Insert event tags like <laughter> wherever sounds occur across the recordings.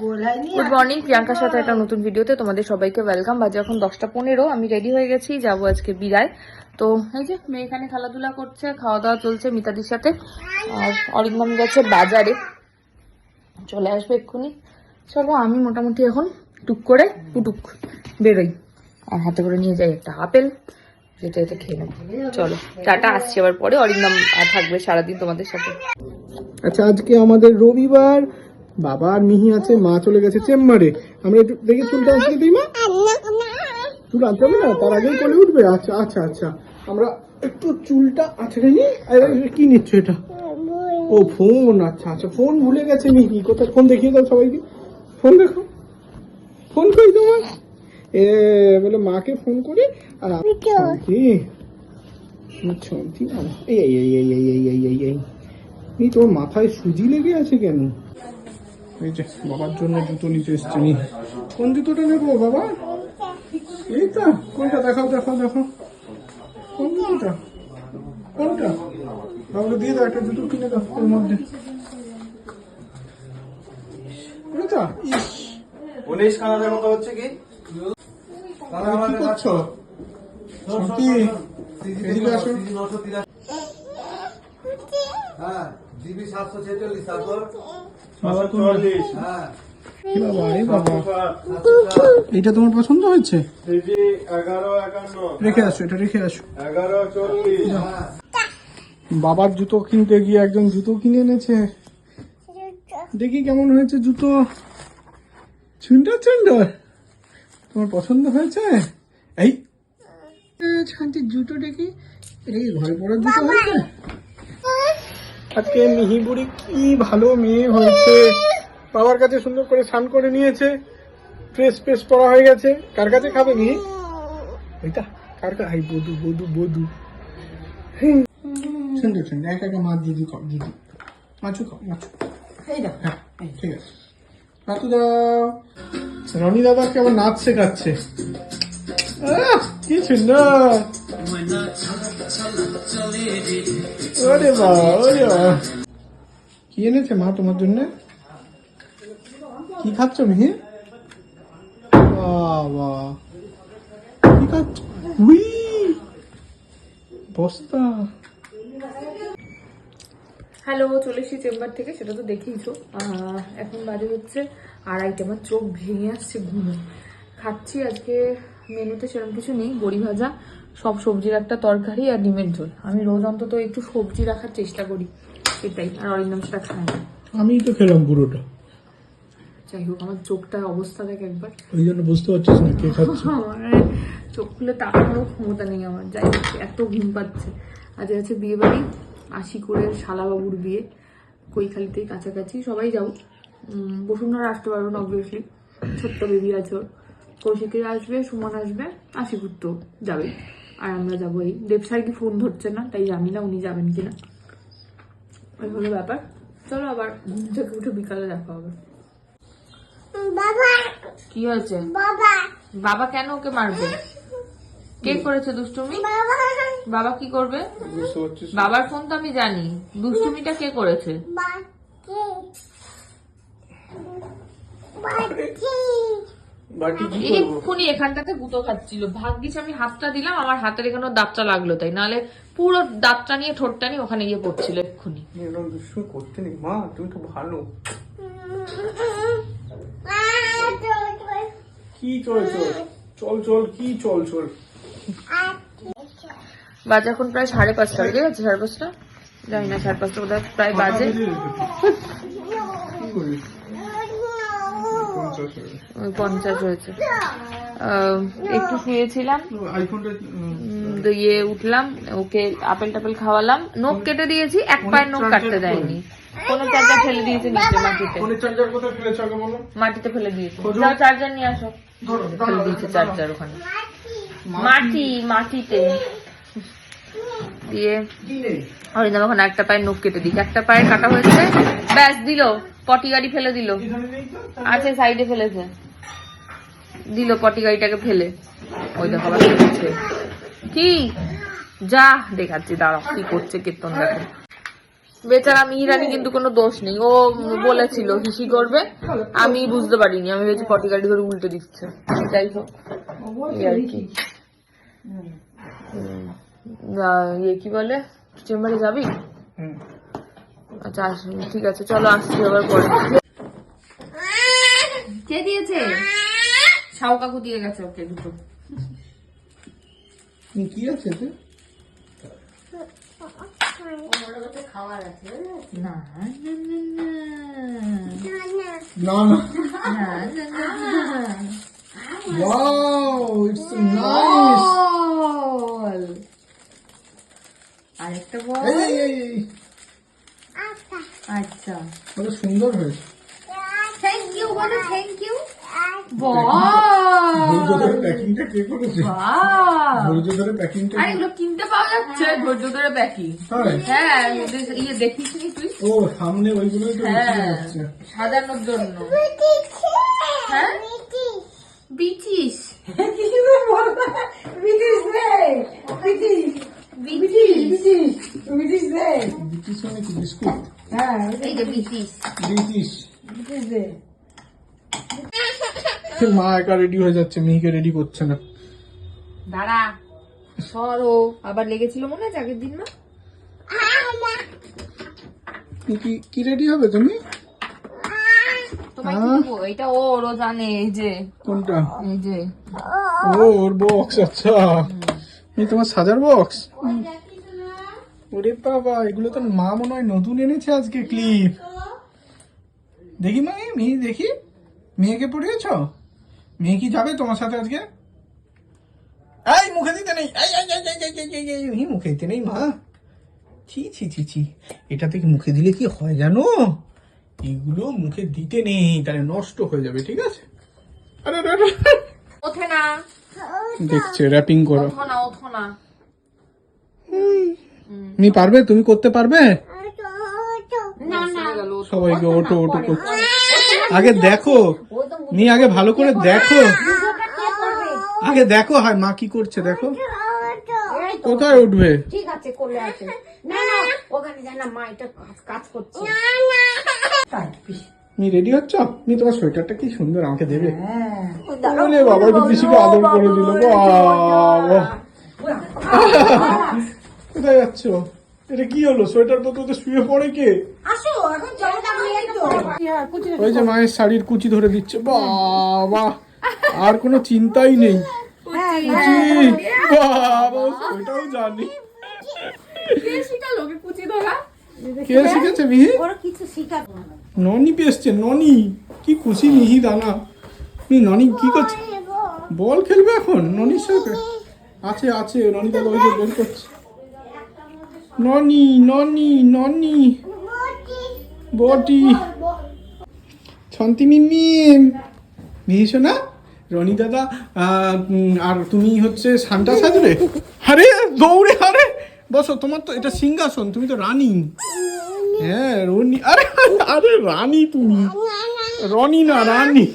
Good morning প্রিয়াঙ্কার সাথে একটা নতুন ভিডিওতে তোমাদের সবাইকে ওয়েলকাম বাজে এখন দশটা পনেরো আমি রেডি হয়ে গেছি যাব আজকে বিদায়। তো এই যে মেয়ে এখানে খেলাধুলা করছে খাওয়া দাওয়া চলছে মিতাদির সাথে। আর অরিন্দম গেছে বাজারে। চলে আসবে এক্ষুনি। চলো আমি মোটামুটি এখন টুক করে পুটুক বেরোই। আর হাতে করে নিয়ে যাই একটা আপেল যেতে যেতে খেয়ে নেব। চলো টাটা আসছি আবার পরে। অরিন্দম আর থাকবে সারাদিন তোমাদের সাথে। আচ্ছা আজকে আমাদের রবিবার বাবা আর মিহি আছে মা চলে গেছে চেম্বারে। আমরা একটু দেখি চুলটা আজকে দিই মা। চুল আনতে হবে না তার আগেই চলে উঠবে। আচ্ছা আচ্ছা আচ্ছা। আমরা একটু চুলটা আছড়ে আর এটা কি নিচ্ছ এটা? ও ফোন। আচ্ছা আচ্ছা ফোন ভুলে গেছে মিহি। কোথায়? ফোন দেখিয়ে দাও সবাইকে। ফোন দেখো। ফোন কই তোমার এ বলে মাকে ফোন করে। আর কি আছে এই এই এই এই এই এই এই এই এই। এই তোর মাথায় সুজি লেগে আছে কেন? এই যে বাবার জন্য জুতো নিতে এসছে নি। কোন জুতোটা নেব বাবা? এইটা কোনটা? দেখাও দেখাও দেখাও। কোন জুতোটা? কোনটা? বাবাকে দিয়ে দাও একটা জুতো কিনে দাও ওর মধ্যে। ওটা ইস। উনিশ কানাডার মতো হচ্ছে কি? কি করছ? সত্যি? হ্যাঁ। জিবি সাতশো ছেচল্লিশ তারপর? হ্যাঁ। এই এটা তোমার পছন্দ হয়েছে? রেখে আসো এটা রেখে আসো। এগারো চল্লিশ। বাবার জুতো কিনতে গিয়ে একজন জুতো কিনে এনেছে। দেখি কেমন হয়েছে জুতো। সুন্দর সুন্দর। তোমার পছন্দ হয়েছে? এই। শান্তির জুতো দেখি। এটা কি ঘরে পড়ার জুতো হয়েছে? আজকে মিহি বুড়ি কি ভালো মেয়ে হয়েছে। বাবার কাছে সুন্দর করে স্নান করে নিয়েছে। ফ্রেশ ফ্রেশ পরা হয়ে গেছে। কার কাছে খাবে মিহি? এটা কার কাছে হাই বধু বধু বধু। সুন্দর সুন্দর একা একা মাছ দিদি খাও দিদি। মাছু খাও মাছু। এই হ্যাঁ ঠিক আছে। মাছু দাও রনি দাদা কেমন নাচ শেখাচ্ছে? আহ, কি সুন্দর। ওরে কি এনেছে মা তোমার জন্য? কি খাচ্ছ মিহি বাবা। বস্তা। হ্যালো চলে এসেছি চেম্বার থেকে, সেটা তো দেখেইছো এখন বাজে হচ্ছে আড়াইটে, আমার চোখ ভেঙে আসছে ঘুমে। খাচ্ছি আজকে, মেনুতে সেরকম কিছু নেই, বড়ি ভাজা সব সবজির একটা তরকারি আর ডিমের ঝোল। আমি রোজ অন্তত একটু সবজি রাখার চেষ্টা করি সেটাই। আর অরিন্দম সেটা খায় না। আমি তো খেলাম পুরোটা। যাই হোক আমার চোখটার অবস্থা দেখ একবার। ওই জন্য বুঝতে পারছিস না কে খাচ্ছে। <laughs> আমার চোখ খুলে তাকানোর ক্ষমতা নেই আমার। যাই হোক, এত ঘুম পাচ্ছে। আজ আছে বিয়ে বাড়ি আশিকুরের শালাবাবুর বিয়ে। কৈখালিতেই কাছাকাছি। সবাই যাও। বসুন্ধরা আসতে পারবেন অবভিয়াসলি ছোট্ট বেবি আছে ওর। কৌশিকের আসবে সুমন আসবে আশিকুর তো যাবে আর আমরা যাব এই দেবসার কি ফোন ধরছে না তাই জানি না উনি যাবেন কিনা। ওই হলো ব্যাপার। চলো আবার ঘুম থেকে উঠে বিকালে দেখা হবে। কি হয়েছে? বাবা! কেন ওকে মারবে? কে করেছে দুষ্টুমি? বাবা! কি করবে? বাবার ফোন তো আমি জানি। দুষ্টুমিটা কে করেছে? কি এক্ষুনি এখানটাতে গুঁতো খাচ্ছিল। ভাগ্যিস আমি হাতটা দিলাম আমার হাতের এখানে দাঁতটা লাগল তাই। নাহলে পুরো দাঁতটা নিয়ে ঠোঁটটা নিয়ে ওখানে গিয়ে পড়ছিল এক্ষুনি। করতে নেই। মা তুমি তো ভালো। কি চল চল? চল চল কি চল চল? বাজে এখন প্রায় সাড়ে পাঁচটা বেজে গেছে সাড়ে পাঁচটা? জানি না সাড়ে পাঁচটা বোধহয় প্রায় বাজে। <laughs> পঞ্চাশ হয়েছে। আহ, একটু শুয়েছিলাম। ইয়ে উঠলাম ওকে আপেল টাপেল খাওয়ালাম। নখ কেটে দিয়েছি এক পায়ের নখ কাটতে দেয়নি। কোনো চার্জার ফেলে দিয়েছে নিচে মাটিতে। মাটিতে ফেলে দিয়েছে। যাও চার্জার নিয়ে আসো। ফেলে দিয়েছে চার্জার ওখানে। মাটি। মাটিতে। দিয়ে অরিন্দম একটা পায়ের নখ কেটে দিচ্ছে একটা পায়ের কাটা হয়েছে ব্যাস দিল। পটি গাড়ি ফেলে দিল। আছে সাইডে ফেলেছে। দিল পটি গাড়িটাকে ফেলে। ওই দেখো কি? যা দেখাচ্ছি দাঁড়াও কি করছে কীর্তন দেখো। বেচারা মিহিরানি কিন্তু কোনো দোষ নেই। ও বলেছিল হিসি করবে? আমি বুঝতে পারিনি। আমি ভেবেছি পটি গাড়ি ধরে উল্টে দিচ্ছে। যাই হোক আর কি। হুম। ইয়ে কি বলে? চেম্বারে যাবি? আচ্ছা আস ঠিক আছে চলো আসছি আবার পরে। কে দিয়েছে? শাও কাকু দিয়ে গেছে ওকে দুটো। কি আছে এতে? না না না ওয়াও ইটস নাইস বল সুন্দর হয়েছে থ্যাংক ইউ বলো থ্যাংক ইউ বিস্কুট এই যে বিচিস ব্রিটিশ। মা একা রেডি হয়ে যাচ্ছে মেয়েকে রেডি করছে না। দাঁড়া সরো। আবার লেগেছিল মনে আছে আগের দিন না? কি- কি কি রেডি হবে তুমি? তোমায় কি এটা ও ওরও জানে এই যে। কোনটা? এই যে। ও ওর বক্স আচ্ছা। এই তোমার সাজার বক্স ওরে বাবা এগুলো তো মা মনে হয় নতুন এনেছে আজকে ক্লিপ দেখি মা মেয়ে দেখি। মেয়েকে পড়িয়েছ? মেয়ে কি যাবে তোমার সাথে আজকে? এই মুখে দিতে নেই। এই এই এই এই এই এই মুখে দিতে নেই মা। ছি ছি ছি ছি। এটা থেকে মুখে দিলে কি হয় জানো? এগুলো মুখে দিতে নেই তাহলে নষ্ট হয়ে যাবে ঠিক আছে? আরে আরে ওঠে না। হ্যাঁ, দেখছে র্যাপিং করো। না ওঠো না। তুমি পারবে? তুমি করতে পারবে? না না। সবাইকে ওটো ওটো করছে। আগে দেখো। নি আগে ভালো করে দেখো। আগে দেখো হায় মা কি করছে দেখো। কোথায় উঠবে? ঠিক আছে কোলে আছে। না না ওখানে যায় না মা এটা কাজ- কাজ করছে। তাই, পিস। তুমি রেডি হচ্ছ? নি তোমার সোয়েটারটা কি সুন্দর আমাকে দেবে। বলে বাবা একটু পিসিকে আদর করে দিল। বাবা <laughs> কোথায় যাচ্ছ? এটা কি হলো? সোয়েটার তো তোদের শুয়ে পড়ে কে? আসো এখন জলটা নিয়ে তো। ওই যে মায়ের শাড়ির কুচি ধরে দিচ্ছে। বাবা আর কোনো চিন্তাই নেই। কুচি। বাবা ওটাও জানি। কে শিখেছে মিহি? ওর কিছু শিখাবো। ননি পেয়েছে ননি। কি খুশি মিহি দানা। মি ননি কি করছে? বল খেলবে এখন? ননির সাথে? আছে আছে ননি দাদা ওই যে বের করছে। ননি ননি ননি। বটি। ছন্তি মিমিম। মিহি শোনা রনি দাদা আর তুমি হচ্ছে সান্টা সাজবে আরে দৌড়ে আরে। বসো, তোমার তো এটা সিংহাসন, তুমি তো রানী। হ্যাঁ রনি, আরে আরে, রানী তুমি। রনি না, রানী।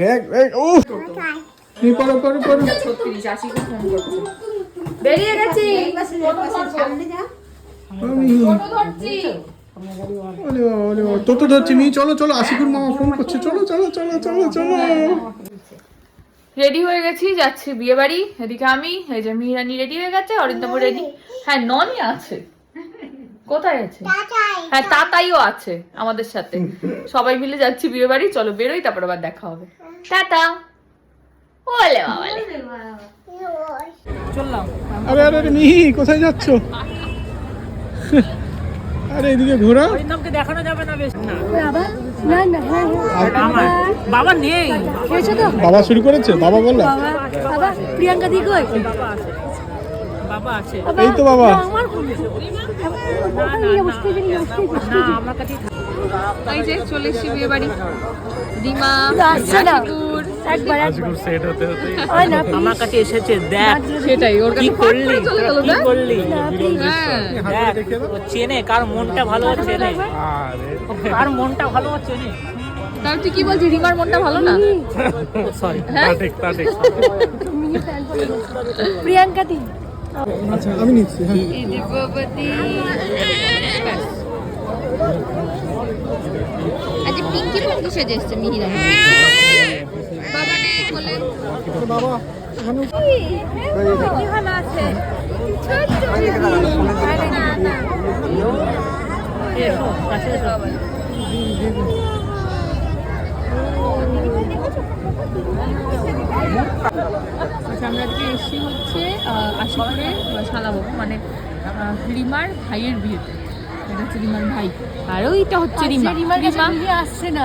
দেখ দেখ ও করো করো করো ছত্রিশ, আশিকে ফোন করছে। বেরিয়ে গেছি। তো তো ধরছি। মি চলো চলো আশিকুর মামা ফোন করছে চলো চলো চলো চলো চলো। রেডি হয়ে গেছি যাচ্ছি বিয়ে বাড়ি। এদিকে আমি এই যে মিহিরানি রেডি হয়ে গেছে অরিন্দম রেডি হ্যাঁ ননি আছে। কোথায় আছে? হ্যাঁ তাতাইও আছে আমাদের সাথে। সবাই মিলে যাচ্ছি বিয়ে বাড়ি চলো বেরোই তারপর আবার দেখা হবে। টাটা। ওলে বাবা। আরে আরে আরে মিহি কোথায় যাচ্ছ? আরে এদিকে ঘোরা। বাবা নেই। বাবা শুরু করেছে? বাবা বললা? বাবা প্রিয়াঙ্কা দি কই? বাবা আছে। এই তো বাবা। আমার না আমার কাছে এই যে চলে এসছি বিয়ে বাড়ি ডিমা আসছে না। আশিকুর একবার। একবার সেট হতে হতে না আমার কাছে এসেছে দেখ। সেটাই ওর কাছে করলি? করে চলে গেল কি করলি? হ্যাঁ। ও চেনে কার মনটা ভালো ও চেনে। ও কার মনটা ভালো চেনে? তাহলে তুই কি বলছিস রিমার মনটা ভালো না? সরি ঠিক প্রিয়াঙ্কা দি। আচ্ছা আমি নিচ্ছি হ্যাঁ। দিব্যবতী আজ পিঙ্কি পিঙ্কি সেজে এসছে মিহিরা আচ্ছা আমরা আজকে এসেছি হচ্ছে আশিপুরে শালাবাবু মানে রিমার ভাইয়ের বিয়েতে। এটা হচ্ছে রিমার ভাই। আর ওইটা হচ্ছে রিমা। রিমা? আসছে না।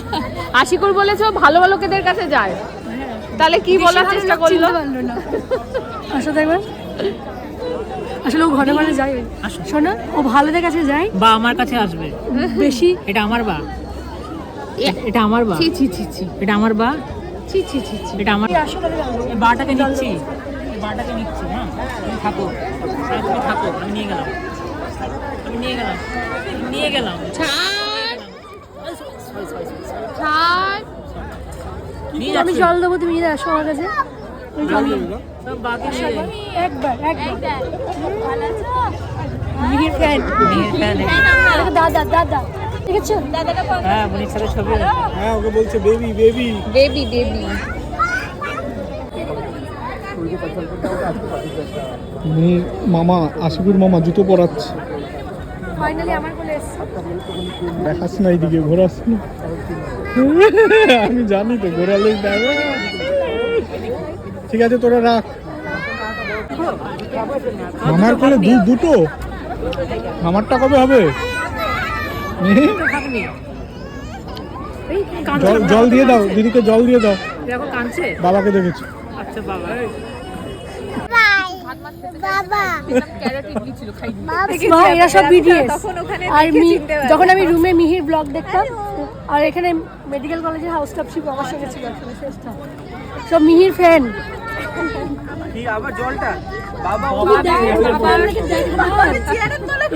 <laughs> আশিকুর বলেছে ভালো ভালো লোকেদের কাছে যায়। তাহলে কি বলার চেষ্টা করল? <laughs> আসো দেখবেন আসলে ও ঘরে ঘরে যায়। শোনো ও ভালোদের কাছে যায়। বা আমার কাছে আসবে। বেশি। এটা আমার বা। এটা আমার বা। ছি ছি ছি ছি। এটা আমার বা? ছি ছি ছি ছি। এটা আমার। এই বাটাকে নিচ্ছি। এই বাটাকে নিচ্ছি হ্যাঁ। তুমি থাকো। তুমি থাকো আমি নিয়ে গেলাম। নিয়ে গেলাম। নিয়ে গেলাম। আমি জল দেবো তুমি যদি আসো আমার কাছে। আমি জল দেবো। সব বাকি নিয়ে যাই। একবার একবার। মিহির ফ্যান। নিয়ে ফ্যান দাদা দাদা ঠিক আছে হ্যাঁ মনির সাথে ছবি হ্যাঁ ওকে বলছে বেবি বেবি বেবি বেবি মামা আশিকুর মামা জুতো পরাচ্ছে। ফাইনালি আমার কোলে এসছে। দেখাস না এইদিকে ঘোরাস না। আমি জানি তো ঘোরালেই দেখো। ঠিক আছে তোরা রাখ। মামার কোলে দু- দুটো? মামারটা কবে হবে? জল জল দিয়ে দাও দিদিকে জল দিয়ে দাও। বাবাকে দেখেছি। আচ্ছা বাবা ক্যারেট ইডলি ছিল খাইনি মা এরা সব বিটিএস আর যখন আমি রুমে মিহির ব্লগ দেখতাম আর এখানে মেডিকেল কলেজের হাউস স্টাফশিপ আমার সঙ্গে ছিল সব মিহির ফ্যান তুমি দেখ, বাবা বাবা।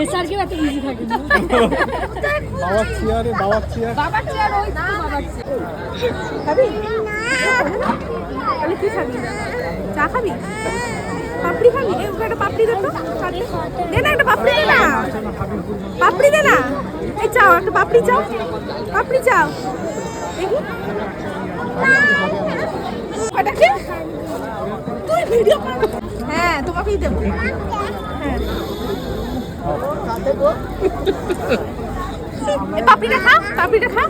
এসআর কেও এত busy থাকে না। চেয়ারে বাবার চেয়ার। বাবার চেয়ার ওই তো বাবার চেয়ার। চা খাবি? পাপড়ি খাবি? এই ওকে একটা পাপড়ি দে তো দে না, একটা পাপড়ি দে না। পাপড়ি দে না। এই চাও, একটা পাপড়ি চাও। পাপড়ি চাও। দেখি। ওটা কি? তুই ভিডিও হ্যাঁ তোমাকেই দেবো। হ্যাঁ। পাপড়িটা খা পাপড়িটা খা।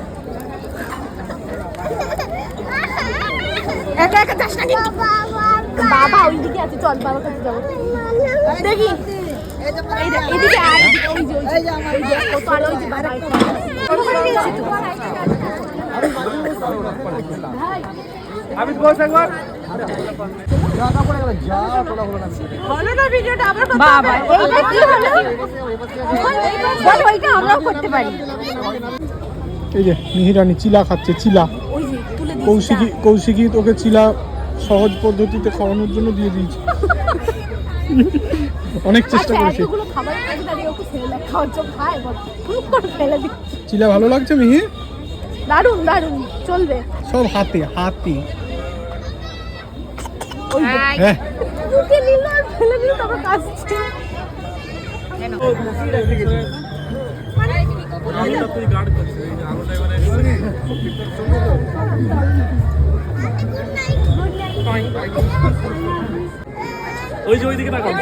একা একা যাস না কিন্তু। বাবা ওইদিকে আছে চল বাবার কাছে যাব। দেখি। এই এদিকে আয়, ওই যে, ওই ওই ও তো আর ওই বাবা এই মিহিরানি চিলা খাচ্ছে চিলা। কৌশিকী কৌশিকী তোকে চিলা সহজ পদ্ধতিতে খাওয়ানোর জন্য দিয়ে দিয়েছি। অনেক চেষ্টা আচ্ছা করেছি। চিলা ভালো লাগছে মিহি? দারুণ দারুণ চলবে। সব হাতে হাতে। হ্যাঁ। হ্যাঁ। ফেলে দিল তারপর কাজ ওই যে ওইদিকে তাকাও।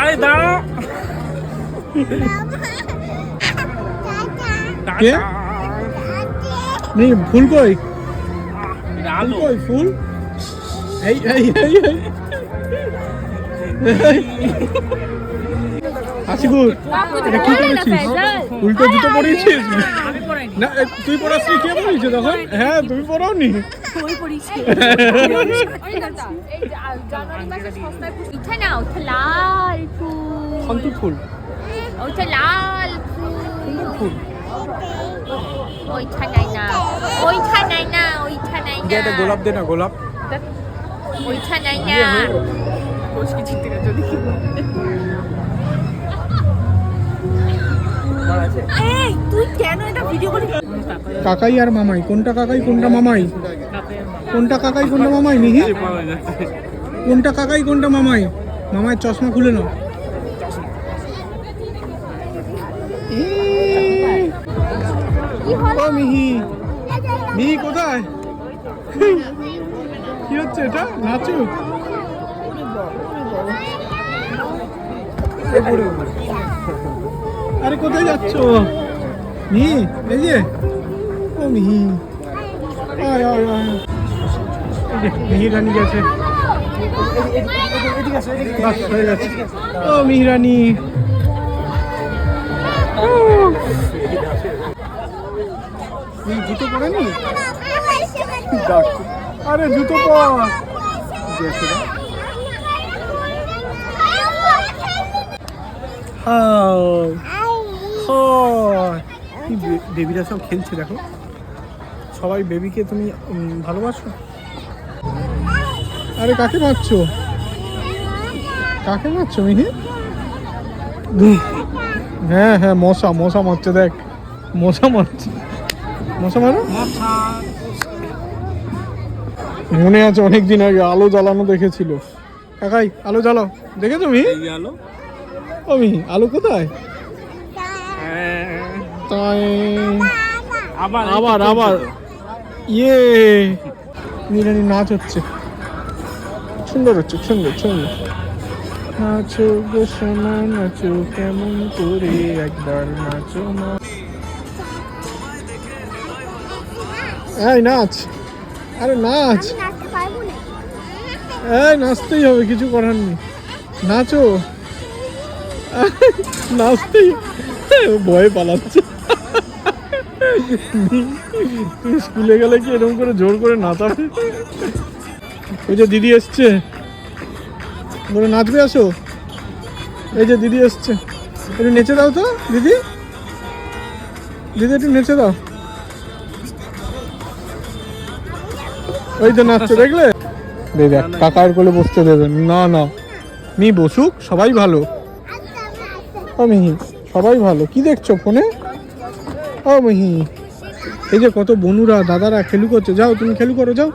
আরে কে? নেই ফুল কই? ফুল আলো। কই ফুল? এই এই এই এই। এটা কি করেছিস? উল্টো জুতো পড়াইনি না তুই পড়াসনি কে পড়িয়েছে তখন? হ্যাঁ তুমি পড়াওনি? জানুয়ারি মাসে সস্তায় পিঠা না ওটা লাল ফুল। সন্তু ফুল। ওইটা লাল ফুল। ওইটা নাই না ওইটা নাই না। ওইটা নাই না গোলাপ। দে না। গোলাপ ওইটা নাই না তুই কাকাই আর মামাই। কোনটা কাকাই কোনটা মামাই? কোনটা কাকাই কোনটা মামাই মিহি? কোনটা কাকাই কোনটা মামাই? মামায় চশমা খুলে নাও। ও মিহি। মিহি কোথায়? কি হচ্ছে এটা? নাচু? আরে কোথায় যাচ্ছ? মিহি এই যে ও মিহি আয় আয় আয়। এই যে মিহি রানী গেছে। বাস হয়ে গেছে। ও মিহিরানি। জুতো পরেনি? আরে জুতো পর। গেছে রে। বেবিরা সব খেলছে দেখো। সবাই বেবিকে তুমি ভালোবাসো? আরে কাকে মারছো? কাকে মারছো মিহি? হ্যাঁ হ্যাঁ মশা মশা মারছে দেখ। মশা মারছে। মশা মারো? মনে আছে অনেক দিন আগে আলো জ্বালানো দেখেছিল। কাকাই আলো জ্বালাও। দেখেছ মিহি? আলো? ও মিহি আলো কোথায়? আবার আবার আবার। ইয়ে। নিরানি নাচ হচ্ছে। সুন্দর হচ্ছে সুন্দর সুন্দর। নাচো গো সোনা নাচো কেমন করে একবার নাচো না। এই নাচ। আরে নাচ। এই নাচতেই হবে কিছু করার নেই। নাচো। <laughs> নাচতেই ভয়ে পালাচ্ছে। স্কুলে গেলে কি এরকম করে জোর করে নাচাবে? ওই যে দিদি এসছে। বলে, নাচবে আসো? এই যে দিদি এসছে। একটু নেচে দাও তো, দিদি। দিদি, একটু নেচে দাও। ওই তো নাচছে, দেখলে? দেখ কাকার কোলে বসতে দেবেন না না। মি বসুক, সবাই ভালো। ও মিহি, সবাই ভালো। কি দেখছ ফোনে? ও মিহি। এই যে কত বনুরা দাদারা খেলু করছে। যাও তুমি খেলু করো যাও।